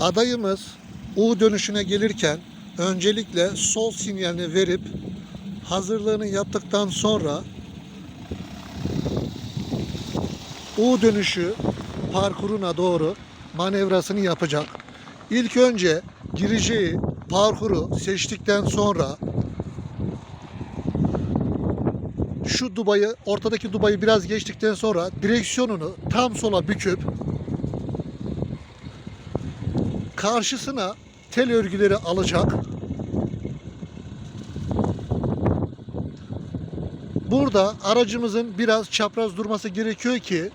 Adayımız U dönüşüne gelirken öncelikle sol sinyalini verip hazırlığını yaptıktan sonra U dönüşü parkuruna doğru manevrasını yapacak. İlk önce gireceği parkuru seçtikten sonra şu dubayı, ortadaki dubayı biraz geçtikten sonra direksiyonunu tam sola büküp karşısına tel örgüleri alacak. Burada aracımızın biraz çapraz durması gerekiyor ki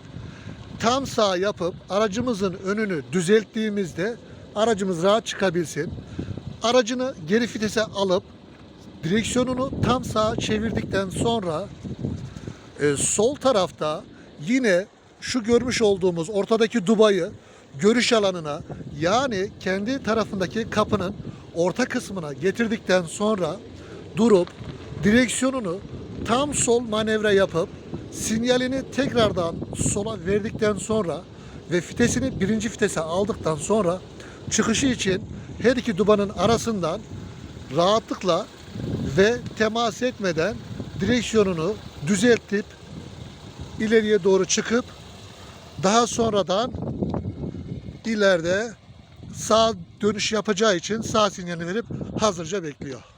tam sağ yapıp aracımızın önünü düzelttiğimizde aracımız rahat çıkabilsin. Aracını geri vitese alıp direksiyonunu tam sağa çevirdikten sonra e, sol tarafta yine şu görmüş olduğumuz ortadaki dubayı görüş alanına yani kendi tarafındaki kapının orta kısmına getirdikten sonra durup direksiyonunu tam sol manevra yapıp sinyalini tekrardan sola verdikten sonra ve fitesini birinci vitese aldıktan sonra çıkışı için her iki dubanın arasından rahatlıkla ve temas etmeden direksiyonunu düzeltip ileriye doğru çıkıp daha sonradan ileride sağ dönüş yapacağı için sağ sinyalini verip hazırca bekliyor.